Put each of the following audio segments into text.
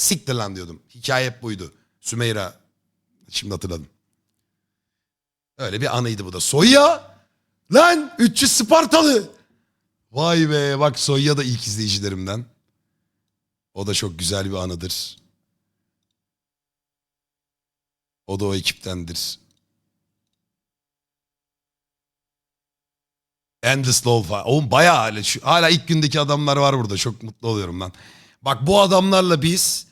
siktir lan diyordum. Hikaye hep buydu. Sümeyra. Şimdi hatırladım. Öyle bir anıydı bu da. Soya! Lan 300 Spartalı! Vay be bak Soya da ilk izleyicilerimden. O da çok güzel bir anıdır. O da o ekiptendir. Endless Love falan. Oğlum bayağı hala, şu, hala ilk gündeki adamlar var burada. Çok mutlu oluyorum ben. Bak bu adamlarla biz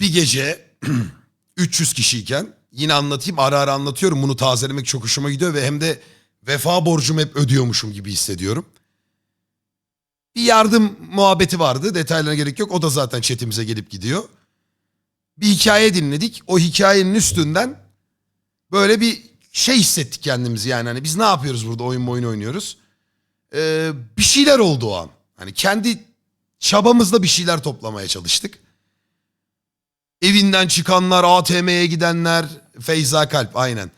bir gece 300 kişiyken yine anlatayım ara ara anlatıyorum. Bunu tazelemek çok hoşuma gidiyor ve hem de vefa borcumu hep ödüyormuşum gibi hissediyorum. Bir yardım muhabbeti vardı. Detaylarına gerek yok. O da zaten chatimize gelip gidiyor. Bir hikaye dinledik. O hikayenin üstünden böyle bir şey hissettik kendimizi yani. Hani biz ne yapıyoruz burada oyun oyun oynuyoruz. Ee, bir şeyler oldu o an. Hani kendi çabamızla bir şeyler toplamaya çalıştık. Evinden çıkanlar, ATM'ye gidenler, Feyza Kalp aynen.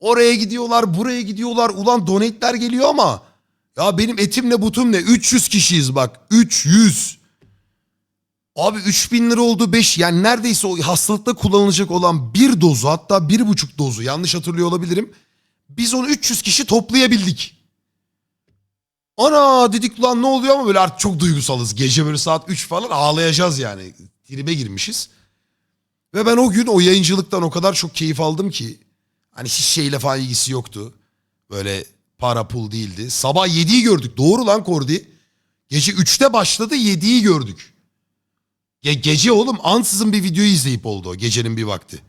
Oraya gidiyorlar, buraya gidiyorlar. Ulan donate'ler geliyor ama ya benim etim ne butum ne? 300 kişiyiz bak. 300. Abi 3000 lira oldu 5 yani neredeyse o hastalıkta kullanılacak olan bir dozu hatta bir buçuk dozu yanlış hatırlıyor olabilirim. Biz onu 300 kişi toplayabildik. Ana dedik lan ne oluyor ama böyle artık çok duygusalız. Gece böyle saat 3 falan ağlayacağız yani. Tribe girmişiz. Ve ben o gün o yayıncılıktan o kadar çok keyif aldım ki. Hani hiç şeyle falan ilgisi yoktu. Böyle para pul değildi. Sabah 7'yi gördük. Doğru lan Kordi. Gece 3'te başladı 7'yi gördük. Ge gece oğlum ansızın bir videoyu izleyip oldu o gecenin bir vakti.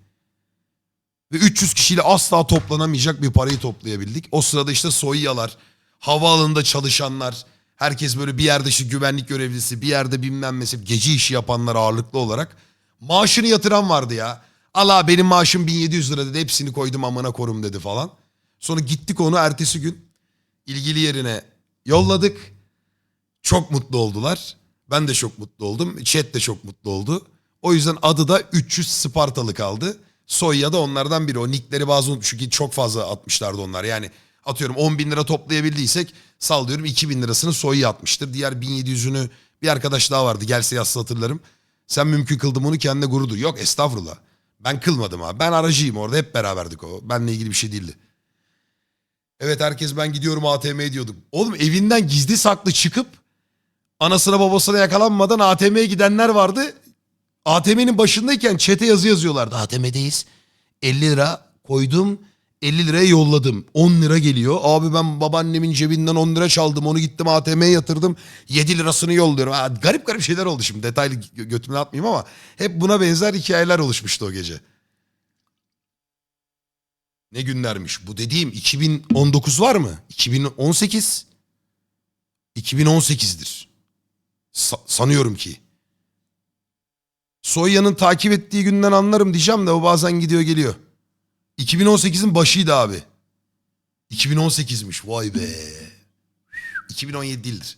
Ve 300 kişiyle asla toplanamayacak bir parayı toplayabildik. O sırada işte soyyalar, havaalanında çalışanlar, herkes böyle bir yerde işte güvenlik görevlisi, bir yerde bilmem mesela gece işi yapanlar ağırlıklı olarak maaşını yatıran vardı ya. Allah benim maaşım 1700 lira dedi hepsini koydum amına korum dedi falan. Sonra gittik onu ertesi gün ilgili yerine yolladık. Çok mutlu oldular. Ben de çok mutlu oldum. Chat de çok mutlu oldu. O yüzden adı da 300 Spartalı kaldı. Soya da onlardan biri. O nickleri bazı unutmuş çünkü çok fazla atmışlardı onlar. Yani atıyorum 10 bin lira toplayabildiysek sallıyorum 2 bin lirasını Soya atmıştır. Diğer 1700'ünü bir arkadaş daha vardı. Gelse yazsa hatırlarım. Sen mümkün kıldım onu kendine gurur. Yok estağfurullah. Ben kılmadım abi. Ben aracıyım orada hep beraberdik o. Benle ilgili bir şey değildi. Evet herkes ben gidiyorum ATM diyorduk. Oğlum evinden gizli saklı çıkıp anasına babasına yakalanmadan ATM'ye gidenler vardı. ATM'nin başındayken çete yazı yazıyorlardı. ATM'deyiz. 50 lira koydum. 50 liraya yolladım. 10 lira geliyor. Abi ben babaannemin cebinden 10 lira çaldım. Onu gittim ATM'ye yatırdım. 7 lirasını yolluyorum. Ha, garip garip şeyler oldu şimdi. Detaylı gö- götümle atmayayım ama hep buna benzer hikayeler oluşmuştu o gece. Ne günlermiş. Bu dediğim 2019 var mı? 2018. 2018'dir. Sa- sanıyorum ki. Soya'nın takip ettiği günden anlarım diyeceğim de o bazen gidiyor geliyor. 2018'in başıydı abi. 2018'miş vay be. 2017 değildir.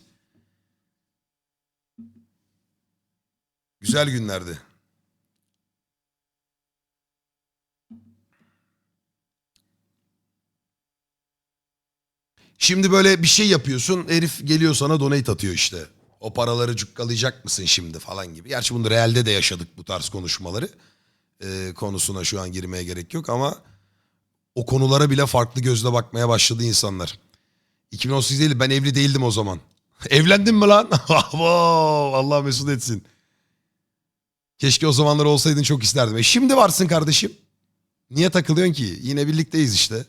Güzel günlerdi. Şimdi böyle bir şey yapıyorsun. Herif geliyor sana donate atıyor işte. O paraları cukkalayacak mısın şimdi falan gibi. Gerçi bunu realde de yaşadık bu tarz konuşmaları. Ee, konusuna şu an girmeye gerek yok ama o konulara bile farklı gözle bakmaya başladı insanlar. 2018 değil ben evli değildim o zaman. Evlendin mi lan? Allah mesut etsin. Keşke o zamanlar olsaydın çok isterdim. E şimdi varsın kardeşim. Niye takılıyorsun ki? Yine birlikteyiz işte.